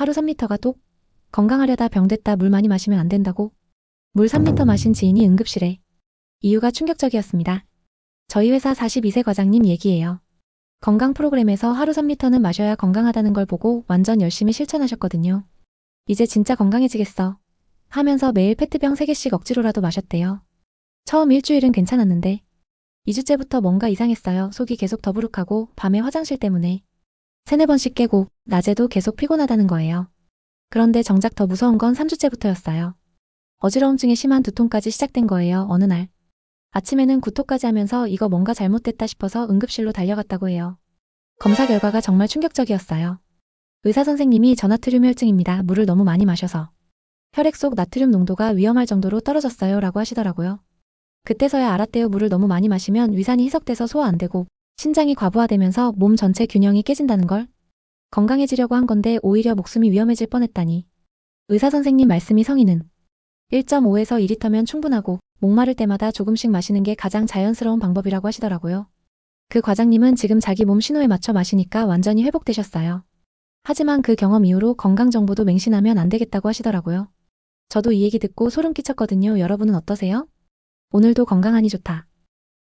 하루 3리터가 똑. 건강하려다 병됐다 물 많이 마시면 안 된다고. 물 3리터 마신 지인이 응급실에. 이유가 충격적이었습니다. 저희 회사 42세 과장님 얘기예요. 건강 프로그램에서 하루 3리터는 마셔야 건강하다는 걸 보고 완전 열심히 실천하셨거든요. 이제 진짜 건강해지겠어. 하면서 매일 페트병 3개씩 억지로라도 마셨대요. 처음 일주일은 괜찮았는데 2주째부터 뭔가 이상했어요. 속이 계속 더부룩하고 밤에 화장실 때문에 세네 번씩 깨고 낮에도 계속 피곤하다는 거예요. 그런데 정작 더 무서운 건 3주째부터였어요. 어지러움증에 심한 두통까지 시작된 거예요. 어느 날. 아침에는 구토까지 하면서 이거 뭔가 잘못됐다 싶어서 응급실로 달려갔다고 해요. 검사 결과가 정말 충격적이었어요. 의사 선생님이 저나트륨 혈증입니다. 물을 너무 많이 마셔서. 혈액 속 나트륨 농도가 위험할 정도로 떨어졌어요. 라고 하시더라고요. 그때서야 알았대요. 물을 너무 많이 마시면 위산이 희석돼서 소화 안 되고 신장이 과부하되면서 몸 전체 균형이 깨진다는 걸. 건강해지려고 한 건데 오히려 목숨이 위험해질 뻔했다니. 의사 선생님 말씀이 성인은 1.5에서 2리터면 충분하고 목마를 때마다 조금씩 마시는 게 가장 자연스러운 방법이라고 하시더라고요. 그 과장님은 지금 자기 몸 신호에 맞춰 마시니까 완전히 회복되셨어요. 하지만 그 경험 이후로 건강 정보도 맹신하면 안 되겠다고 하시더라고요. 저도 이 얘기 듣고 소름 끼쳤거든요. 여러분은 어떠세요? 오늘도 건강하니 좋다.